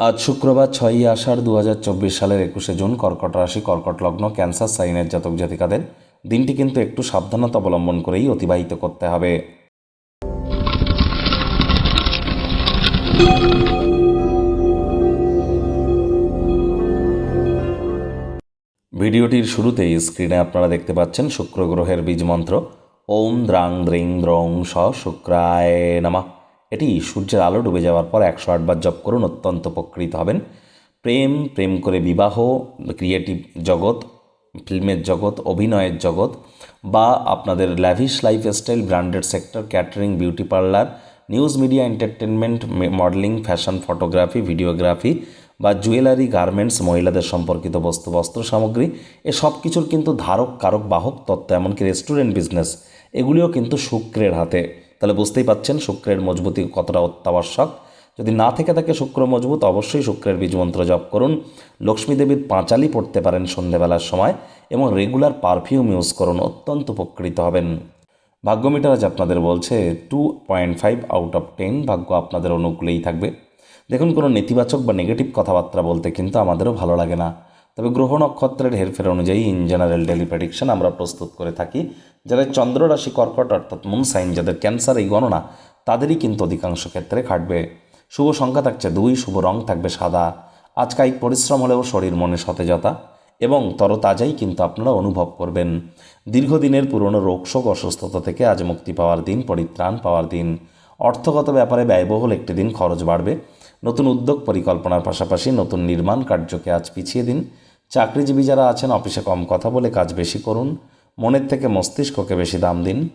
আজ শুক্রবার ছয়ই আষাঢ় দু হাজার চব্বিশ সালের একুশে জুন কর্কট রাশি, কর্কট লগ্ন, ক্যান্সার, সাইনের জাতক জাতিকাদের দিনটি কিন্তু একটু সাবধানতা অবলম্বন করেই অতিবাহিত করতে হবে। ভিডিওটির শুরুতেই স্ক্রিনে আপনারা দেখতে পাচ্ছেন শুক্র গ্রহের বীজ মন্ত্র। ওম দ্রাং দ্রিং দ্রং স শুক্রায় নামা। এটি সূর্যের আলো ডুবে যাওয়ার পর একশো আটবার জপ করুন, অত্যন্ত উপকৃত হবেন। প্রেম প্রেম করে বিবাহ ক্রিয়েটিভ জগৎ, ফিল্মের জগৎ, অভিনয়ের জগৎ, বা আপনাদের lavish lifestyle branded sector catering beauty parlour news media entertainment modeling fashion photography videography বা জুয়েলারি গার্মেন্টস মহিলাদের সম্পর্কিত বস্তু, বস্ত্র সামগ্রী, এ সব কিছুর কিন্তু ধারক, কারক, বাহক, তত্ত্ব, এমনকি রেস্টুরেন্ট বিজনেস এগুলিও কিন্তু শুক্রের হাতে। তাহলে বুঝতেই পাচ্ছেন শুক্রের মজবুতি কতটা অত্যাবশ্যক। যদি না থেকে থাকে শুক্র মজবুত, অবশ্যই শুক্রের বীজ মন্ত্র জপ করুন। লক্ষ্মী দেবীর পাঁচালি পড়তে পারেন সন্ধেবেলার সময় এবং রেগুলার পারফিউম ইউজ করুন, অত্যন্ত উপকৃত হবেন। ভাগ্য মিটার আজ আপনাদের বলছে two point five out of ten, ভাগ্য আপনাদের অনুকূলেই থাকবে। দেখুন কোনো নেতিবাচক বা নেগেটিভ কথাবার্তা বলতে কিন্তু আমাদেরও ভালো লাগে না। তবে গ্রহ নক্ষত্রের হেরফের অনুযায়ী ইন জেনারেল ডেলি প্রেডিকশন আমরা প্রস্তুত করে থাকি। যাদের চন্দ্ররাশি কর্কট, অর্থাৎ মুন সাইন যাদের ক্যান্সার এই গণনা, তাদেরই কিন্তু অধিকাংশ ক্ষেত্রে খাটবে। শুভ সংখ্যা থাকছে দুই, শুভ রং থাকবে সাদা। আজ কায়িক পরিশ্রম হলেও শরীর মনে সতেজতা এবং তরতাজাই কিন্তু আপনারা অনুভব করবেন। দীর্ঘদিনের পুরনো রোগশোক অসুস্থতা থেকে আজ মুক্তি পাওয়ার দিন, পরিত্রাণ পাওয়ার দিন। অর্থগত ব্যাপারে ব্যয়বহুল একটি দিন খরচ বাড়বে। নতুন উদ্যোগ পরিকল্পনার পাশাপাশি নতুন নির্মাণ কার্যকে আজ পিছিয়ে দিন। চাকরিজীবী যারা আছেন, অফিসে কম কথা বলে কাজ বেশি করুন। মনের থেকে মস্তিষ্ককে বেশি দাম দিন।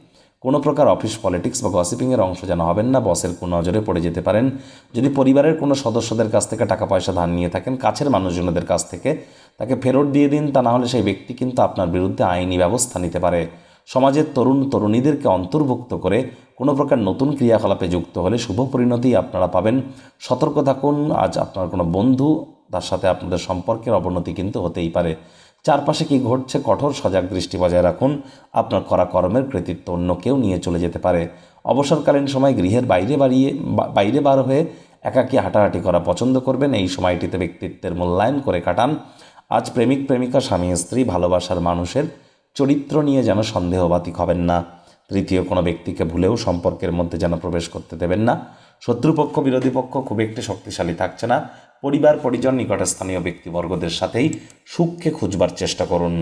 কোনো প্রকার অফিস পলিটিক্স বা গসিপিংয়ের অংশ যেন হবেন না, বসের কোনো নজরে পড়ে যেতে পারেন। যদি পরিবারের কোনো সদস্যদের কাছ থেকে টাকা পয়সা ধার নিয়ে থাকেন, কাছের মানুষজনদের কাছ থেকে তাকে ফেরত দিয়ে দিন, তা না হলে সেই ব্যক্তি কিন্তু আপনার বিরুদ্ধে আইনি ব্যবস্থা নিতে পারে। সমাজের তরুণ তরুণীদেরকে অন্তর্ভুক্ত করে কোনো প্রকার নতুন ক্রিয়াকলাপে যুক্ত হলে শুভ পরিণতি আপনারা পাবেন। সতর্ক থাকুন, আজ আপনার কোনো বন্ধু, তার সাথে আপনাদের সম্পর্কের অবনতি কিন্তু হতেই পারে। চারপাশে কি ঘটছে কঠোর সজাগ দৃষ্টি বজায় রাখুন। আপনার করা কর্মের কৃতিত্ব অন্য কেউ নিয়ে চলে যেতে পারে। অবসরকালীন সময় গৃহের বাইরে বাড়িয়ে বাইরে বার হয়ে একাকী হাঁটাহাঁটি করা পছন্দ করবেন। এই সময়টিতে ব্যক্তিত্বের মূল্যায়ন করে কাটান। আজ প্রেমিক, প্রেমিকা, স্বামী, স্ত্রী, ভালোবাসার মানুষের চরিত্র নিয়ে যেন সন্দেহবাতিক হবেন না। তৃতীয় কোনো ব্যক্তিকে ভুলেও সম্পর্কের মধ্যে যেন প্রবেশ করতে দেবেন না। শত্রুপক্ষ, বিরোধী পক্ষ খুব একটি শক্তিশালী থাকছে না। পরিবার পরিজন নিকটস্থানীয় ব্যক্তিবর্গদের সাথেই সুখকে খুঁজবার চেষ্টা করুন।